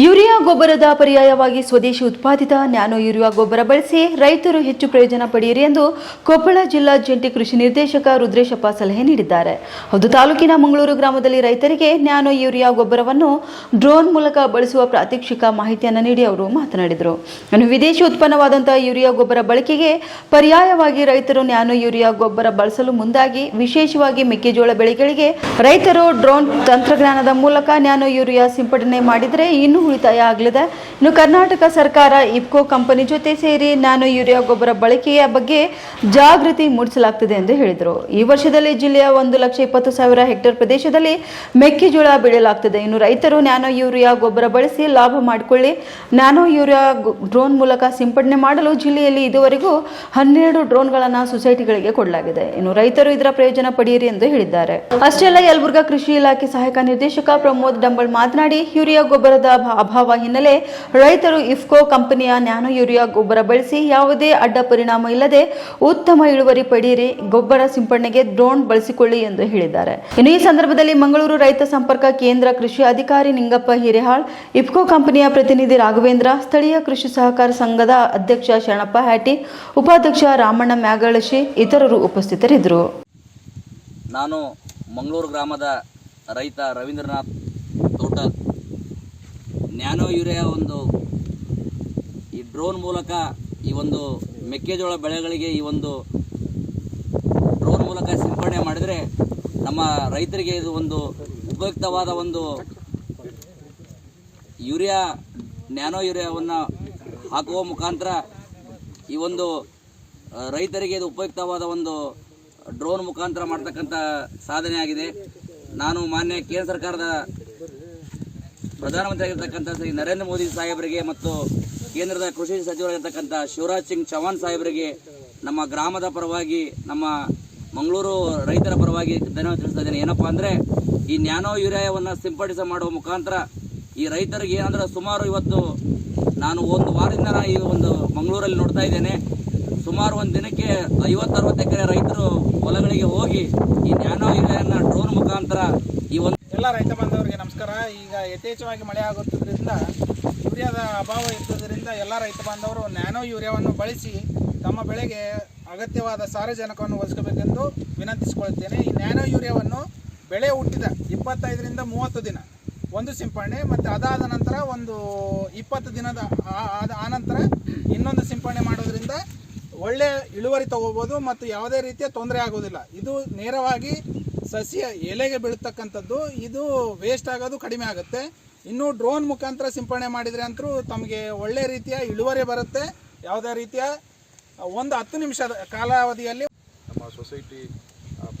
Urea ಗೊಬ್ಬರದ ಪರ್ಯಾಯವಾಗಿ ಸ್ವದೇಶಿ ಉತ್ಪಾದಿತ ನ್ಯಾನೋ ಯೂರಿಯಾ ಗೊಬ್ಬರ ಬಳಸಿ ರೈತರು ಹೆಚ್ಚು ಪ್ರಯೋಜನ ಪಡೆಯಿರಿ ಎಂದು ಕೊಪ್ಪಳ ಜಿಲ್ಲಾ ಜಂಟಿ ಕೃಷಿ ನಿರ್ದೇಶಕ ರುದ್ರೇಶಪ್ಪ ಸಲಹೆ ನೀಡಿದ್ದಾರೆ. ಹೌದು, ತಾಲೂಕಿನ ಮಂಗಳೂರು ಗ್ರಾಮದಲ್ಲಿ ರೈತರಿಗೆ ನ್ಯಾನೋ ಯೂರಿಯಾ ಗೊಬ್ಬರವನ್ನು ಡ್ರೋನ್ ಮೂಲಕ ಬಳಸುವ ಪ್ರಾತ್ಯಕ್ಷಿಕ ಮಾಹಿತಿಯನ್ನು ನೀಡಿ ಅವರು ಮಾತನಾಡಿದರು. ಇನ್ನು ವಿದೇಶಿ ಉತ್ಪನ್ನವಾದಂತಹ ಯೂರಿಯಾ ಗೊಬ್ಬರ ಬಳಕೆಗೆ ಪರ್ಯಾಯವಾಗಿ ರೈತರು ನ್ಯಾನೋ ಯೂರಿಯಾ ಗೊಬ್ಬರ ಬಳಸಲು ಮುಂದಾಗಿ ವಿಶೇಷವಾಗಿ ಮೆಕ್ಕೆಜೋಳ ಬೆಳೆಗಳಿಗೆ ರೈತರು ಡ್ರೋನ್ ತಂತ್ರಜ್ಞಾನದ ಮೂಲಕ ನ್ಯಾನೋ ಯೂರಿಯಾ ಸಿಂಪಡಣೆ ಮಾಡಿದರೆ ಇನ್ನೂ ಉಳಿತಾಯ ಆಗಲಿದೆ ಇನ್ನು ಕರ್ನಾಟಕ ಸರ್ಕಾರ ಇಫ್ಕೋ ಕಂಪನಿ ಜೊತೆ ಸೇರಿ ನಾನು ಯೂರಿಯಾ ಗೊಬ್ಬರ ಬಳಕೆಯ ಬಗ್ಗೆ ಜಾಗೃತಿ ಮೂಡಿಸಲಾಗ್ತಿದೆ ಎಂದು ಹೇಳಿದರು. ಈ ವರ್ಷದಲ್ಲಿ ಜಿಲ್ಲೆಯ ಒಂದು ಲಕ್ಷ ಇಪ್ಪತ್ತು ಸಾವಿರ ಹೆಕ್ಟೇರ್ ಪ್ರದೇಶದಲ್ಲಿ ಮೆಕ್ಕೆಜೋಳ ಬೆಳೆಯಲಾಗ್ತಿದೆ. ಇನ್ನು ರೈತರು ನ್ಯಾನೋ ಯೂರಿಯಾ ಗೊಬ್ಬರ ಬಳಸಿ ಲಾಭ ಮಾಡಿಕೊಳ್ಳಿ. ನ್ಯಾನೋ ಯೂರಿಯಾ ಡ್ರೋನ್ ಮೂಲಕ ಸಿಂಪಡಣೆ ಮಾಡಲು ಜಿಲ್ಲೆಯಲ್ಲಿ ಇದುವರೆಗೂ ಹನ್ನೆರಡು ಡ್ರೋನ್ಗಳನ್ನು ಸೊಸೈಟಿಗಳಿಗೆ ಕೊಡಲಾಗಿದೆ. ಇನ್ನು ರೈತರು ಇದರ ಪ್ರಯೋಜನ ಪಡೆಯಿರಿ ಎಂದು ಹೇಳಿದ್ದಾರೆ. ಅಷ್ಟೇ ಅಲ್ಲ, ಯಲಬುರ್ಗಾ ಕೃಷಿ ಇಲಾಖೆ ಸಹಾಯಕ ನಿರ್ದೇಶಕ ಪ್ರಮೋದ್ ಡಂಬಳ್ ಮಾತನಾಡಿ, ಯೂರಿಯಾ ಗೊಬ್ಬರದ ಅಭಾವ ಹಿನ್ನೆಲೆ ರೈತರು ಇಫ್ಕೋ ಕಂಪನಿಯ ನ್ಯಾನೋ ಯೂರಿಯಾ ಗೊಬ್ಬರ ಬಳಸಿ ಯಾವುದೇ ಅಡ್ಡ ಪರಿಣಾಮ ಇಲ್ಲದೆ ಉತ್ತಮ ಇಳುವರಿ ಪಡೆಯಿರಿ, ಗೊಬ್ಬರ ಸಿಂಪಡಣೆಗೆ ಡ್ರೋನ್ ಬಳಸಿಕೊಳ್ಳಿ ಎಂದು ಹೇಳಿದ್ದಾರೆ. ಇನ್ನು ಈ ಸಂದರ್ಭದಲ್ಲಿ ಮಂಗಳೂರು ರೈತ ಸಂಪರ್ಕ ಕೇಂದ್ರ ಕೃಷಿ ಅಧಿಕಾರಿ ನಿಂಗಪ್ಪ ಹಿರೇಹಾಳ್, ಇಫ್ಕೋ ಕಂಪನಿಯ ಪ್ರತಿನಿಧಿ ರಾಘವೇಂದ್ರ, ಸ್ಥಳೀಯ ಕೃಷಿ ಸಹಕಾರ ಸಂಘದ ಅಧ್ಯಕ್ಷ ಶರಣಪ್ಪ ಹ್ಯಾಟಿ, ಉಪಾಧ್ಯಕ್ಷ ರಾಮಣ್ಣ ಮ್ಯಾಗಳಶಿ ಇತರರು ಉಪಸ್ಥಿತರಿದ್ದರು. ನಾನು ಮಂಗಳೂರು ಗ್ರಾಮದ ರೈತ ರವೀಂದ್ರನಾಥ್ ತೋಟ ನ್ಯಾನೋ ಯೂರಿಯಾ ಒಂದು ಈ ಡ್ರೋನ್ ಮೂಲಕ ಈ ಒಂದು ಮೆಕ್ಕೆಜೋಳ ಬೆಳೆಗಳಿಗೆ ಈ ಒಂದು ಡ್ರೋನ್ ಮೂಲಕ ಸಿಂಪಡಣೆ ಮಾಡಿದರೆ ನಮ್ಮ ರೈತರಿಗೆ ಇದು ಒಂದು ಉಪಯುಕ್ತವಾದ ಒಂದು ಯೂರಿಯಾ, ನ್ಯಾನೋ ಯೂರಿಯಾವನ್ನು ಹಾಕುವ ಮುಖಾಂತರ ಈ ಒಂದು ರೈತರಿಗೆ ಇದು ಉಪಯುಕ್ತವಾದ ಒಂದು ಡ್ರೋನ್ ಮುಖಾಂತರ ಮಾಡ್ತಕ್ಕಂಥ ಸಾಧನೆ ಆಗಿದೆ. ನಾನು ಮಾನ್ಯ ಕೇಂದ್ರ ಸರ್ಕಾರದ ಪ್ರಧಾನಮಂತ್ರಿ ಆಗಿರ್ತಕ್ಕಂಥ ಶ್ರೀ ನರೇಂದ್ರ ಮೋದಿ ಸಾಹೇಬರಿಗೆ ಮತ್ತು ಕೇಂದ್ರದ ಕೃಷಿ ಸಚಿವರಾಗಿರ್ತಕ್ಕಂಥ ಶಿವರಾಜ್ ಸಿಂಗ್ ಚೌಹಾಣ್ ಸಾಹೇಬರಿಗೆ ನಮ್ಮ ಗ್ರಾಮದ ಪರವಾಗಿ, ನಮ್ಮ ಮಂಗಳೂರು ರೈತರ ಪರವಾಗಿ ಧನ್ಯವಾದ ತಿಳಿಸ್ತಾ ಇದ್ದೇನೆ. ಏನಪ್ಪಾ ಅಂದರೆ, ಈ ನ್ಯಾನೋ ಯೂರಿಯಾವನ್ನು ಸಿಂಪಡಿಸ ಮಾಡುವ ಮುಖಾಂತರ ಈ ರೈತರಿಗೆ ಏನಂದ್ರೆ ಸುಮಾರು ಇವತ್ತು ನಾನು ಒಂದು ವಾರದಿಂದ ಈ ಒಂದು ಮಂಗಳೂರಲ್ಲಿ ನೋಡ್ತಾ ಇದ್ದೇನೆ. ಸುಮಾರು ಒಂದು ದಿನಕ್ಕೆ ಐವತ್ತು, ಅರವತ್ತು ಎಕರೆ ರೈತರು ಹೊಲಗಳಿಗೆ ಹೋಗಿ ಈ ನ್ಯಾನೋ ಯೂರಿಯಾನ ಡ್ರೋನ್ ಮುಖಾಂತರ ಈ ಒಂದು ಎಲ್ಲ ರೈತ ಬಾಂಧವರಿಗೆ ನಮಸ್ಕಾರ ಈಗ ಯಥೇಚ್ಛವಾಗಿ ಮಳೆ ಆಗುತ್ತಿದ್ದರಿಂದ ಯೂರಿಯಾದ ಅಭಾವ ಇರುವುದರಿಂದ ಎಲ್ಲ ರೈತ ಬಾಂಧವರು ನ್ಯಾನೋ ಯೂರಿಯಾವನ್ನು ಬಳಸಿ ತಮ್ಮ ಬೆಳೆಗೆ ಅಗತ್ಯವಾದ ಸಾರಜನಕವನ್ನು ಒದಗಿಸಬೇಕೆಂದು ವಿನಂತಿಸಿಕೊಳ್ಳುತ್ತೇನೆ. ಈ ನ್ಯಾನೋ ಯೂರಿಯಾವನ್ನು ಬೆಳೆ ಹುಟ್ಟಿದ ಇಪ್ಪತ್ತೈದರಿಂದ ಮೂವತ್ತು ದಿನ, ಒಂದು ಸಿಂಪಡಣೆ ಮತ್ತು ಅದಾದ ನಂತರ ಒಂದು ಇಪ್ಪತ್ತು ದಿನದ ಆನಂತರ ಇನ್ನೊಂದು ಸಿಂಪಡಣೆ ಮಾಡೋದ್ರಿಂದ ಒಳ್ಳೆ ಇಳುವರಿ ತಗೋಬೋದು ಮತ್ತು ಯಾವುದೇ ರೀತಿಯ ತೊಂದರೆ ಆಗೋದಿಲ್ಲ ಇದು ನೇರವಾಗಿ ಸಸ್ಯ ಎಲೆಗೆ ಬೀಳ್ತಕ್ಕಂಥದ್ದು, ಇದು ವೇಸ್ಟ್ ಆಗೋದು ಕಡಿಮೆ ಆಗುತ್ತೆ. ಇನ್ನು ಡ್ರೋನ್ ಮುಖಾಂತರ ಸಿಂಪಡಣೆ ಮಾಡಿದರೆ ಅಂತೂ ತಮಗೆ ಒಳ್ಳೆ ರೀತಿಯ ಇಳುವರಿ ಬರುತ್ತೆ. ಯಾವುದೇ ರೀತಿಯ, ಒಂದು ಹತ್ತು ನಿಮಿಷದ ಕಾಲಾವಧಿಯಲ್ಲಿ ನಮ್ಮ ಸೊಸೈಟಿ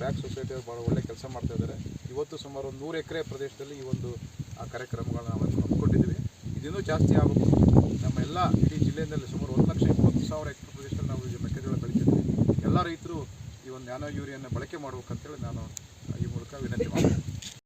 ಬ್ಯಾಕ್ ಸೊಸೈಟಿ ಭಾಳ ಒಳ್ಳೆ ಕೆಲಸ ಮಾಡ್ತಾ ಇದ್ದಾರೆ. ಇವತ್ತು ಸುಮಾರು ಒಂದು ನೂರು ಎಕರೆ ಪ್ರದೇಶದಲ್ಲಿ ಈ ಒಂದು ಕಾರ್ಯಕ್ರಮಗಳನ್ನ ನಾವು ಹಮ್ಮಿಕೊಂಡಿದ್ದೀವಿ. ಇದಿನ್ನೂ ಜಾಸ್ತಿ ಆಗಬೇಕು ನಮ್ಮ ಎಲ್ಲ ಇಡೀ ಜಿಲ್ಲೆಯಲ್ಲಿ ಸುಮಾರು ಒಂದು ಲಕ್ಷ ಇಪ್ಪತ್ತು ಸಾವಿರ ಎಕರೆ ಪ್ರದೇಶದಲ್ಲಿ ನಾವು ಮೆಕ್ಕೆಜೋಳ ಬೆಳೀತಿದ್ದೀವಿ ಎಲ್ಲ ರೈತರು ಈ ಒಂದು ನ್ಯಾನೋ ಯೂರಿಯನ್ನು ಬಳಕೆ ಮಾಡ್ಬೇಕಂತೇಳಿ ನಾನು ಈ ಮೂಲಕ ವಿನಂತಿ ಮಾಡ್ತೀನಿ